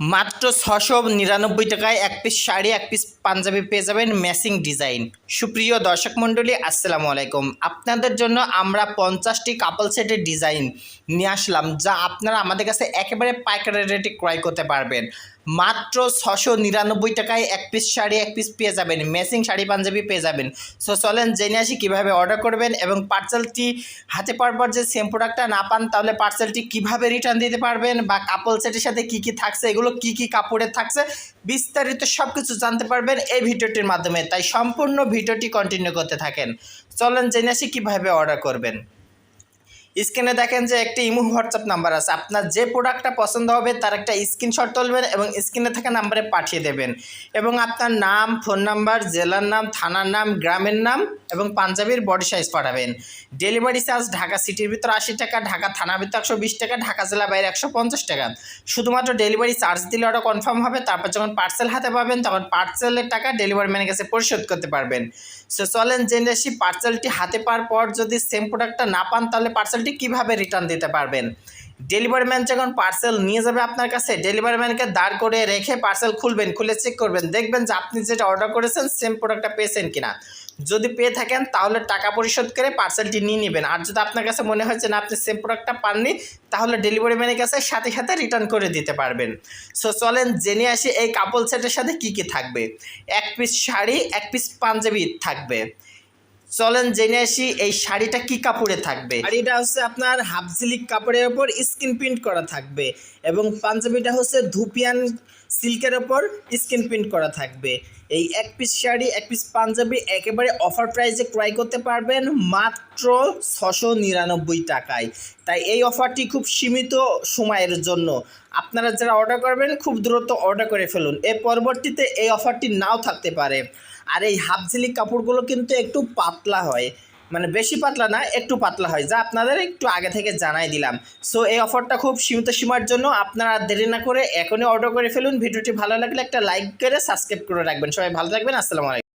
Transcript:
মাত্র ছশো নিরানব্বই টাকায় এক পিস শাড়ি, এক পিস পাঞ্জাবি পেয়ে যাবেন ম্যাচিং ডিজাইন সুপ্রিয় দর্শক মণ্ডলী, আসসালামু আলাইকুম। আপনাদের জন্য আমরা পঞ্চাশটি কাপল সেটের ডিজাইন নিয়ে আসলাম, যা আপনারা আমাদের কাছে একেবারে পাইকারি রেটে ক্রয় করতে পারবেন। মাত্র ছশো নিরানব্বই টাকায় এক পিস শাড়ি, এক পিস পেয়ে যাবেন ম্যাচিং শাড়ি, পাঞ্জাবি পেয়ে যাবেন। সো চলেন জেনে আসি কীভাবে অর্ডার করবেন এবং পার্সেলটি হাতে পাওয়ার পর যে সেম প্রোডাক্টটা না পান, তাহলে পার্সেলটি কীভাবে রিটার্ন দিতে পারবেন বা কাপল সেটের সাথে কি কি থাকছে, এগুলো কি কি কাপড়ে থাকছে বিস্তারিত সব কিছু জানতে পারবেন এই ভিডিওটির মাধ্যমে। তাই সম্পূর্ণ ভিডিওটি কন্টিনিউ করতে থাকেন। চলেন জেনে আসি কীভাবে অর্ডার করবেন। স্ক্রিনে দেখেন যে একটি ইমো হোয়াটসঅ্যাপ নাম্বার আছে। আপনার যে প্রোডাক্টটা পছন্দ হবে, তার একটা স্ক্রিনশট তুলবেন এবং স্ক্রিনে থাকা নাম্বারে পাঠিয়ে দেবেন। এবং আপনার নাম, ফোন নাম্বার, জেলার নাম, থানার নাম, গ্রামের নাম এবং পাঞ্জাবির বডি সাইজ পাঠাবেন। ডেলিভারি চার্জ ঢাকা সিটির ভিতর আশি টাকা, ঢাকা থানার ভিতর একশো বিশ টাকা, ঢাকা জেলা বাইরে একশো পঞ্চাশ টাকা। শুধুমাত্র ডেলিভারি চার্জ দিলে ওটা কনফার্ম হবে, তারপর যখন পার্সেল হাতে পাবেন, তখন পার্সেলের টাকা ডেলিভারি ম্যানের কাছে পরিশোধ করতে পারবেন। সো চলেন জেনে আসি, পার্সেলটি হাতে পাওয়ার পর যদি সেম প্রোডাক্টটা না পান, তাহলে পার্সেলটি কীভাবে রিটার্ন দিতে পারবেন? ডেলিভারি ম্যান যখন পার্সেল নিয়ে যাবে আপনার কাছে ডেলিভারি ম্যানকে দাঁড় করে রেখে পার্সেল খুলবেন, খুলে চেক করবেন, দেখবেন যে আপনি যেটা অর্ডার করেছেন সেম প্রোডাক্টটা পেয়েছেন কিনা। যদি পেয়ে থাকেন, তাহলে টাকা পরিশোধ করে পার্সেলটি নিয়ে নেবেন। আর যদি আপনার কাছে মনে হয় যে না আপনি সেম প্রোডাক্টটা পাননি, তাহলে ডেলিভারি ম্যানের কাছে সাথে সাথে রিটার্ন করে দিতে পারবেন। সো চলেন জেনে আসি এই কাপল সেটের সাথে কি কি থাকবে। এক পিস শাড়ি, এক পিস পাঞ্জাবি থাকবে। চলেন জেনে আসি এই শাড়িটা কি কাপড়ে থাকবে? শাড়িটা হচ্ছে আপনার হাফ সিলিক কাপড়ের ওপর স্কিন প্রিন্ট করা থাকবে এবং পাঞ্জাবিটা হচ্ছে ধুপিয়ান সিল্কের ওপর স্কিন প্রিন্ট করা থাকবে। এই এক পিস শাড়ি, এক পিস পাঞ্জাবি একেবারে অফার প্রাইসে ক্রয় করতে পারবেন মাত্র ছশো নিরানব্বই টাকায়। তাই এই অফারটি খুব সীমিত সময়ের জন্য। আপনারা যারা অর্ডার করবেন, খুব দ্রুত অর্ডার করে ফেলুন। এর পরবর্তীতে এই অফারটি নাও থাকতে পারে। আর এই হাফ সিলিক কাপড়গুলো কিন্তু একটু পাতলা হয়। মানে বেশি পাতলা না, একটু পাতলা হয়, যা আপনাদের একটু আগে থেকে জানাই দিলাম। সো এই অফারটা খুব সীমিত সীমার জন্য আপনারা দেরি না করে এখনই অর্ডার করে ফেলুন। ভিডিওটি ভালো লাগলে একটা লাইক করে সাবস্ক্রাইব করে রাখবেন। সবাই ভালো থাকবেন, আসসালামু আলাইকুম।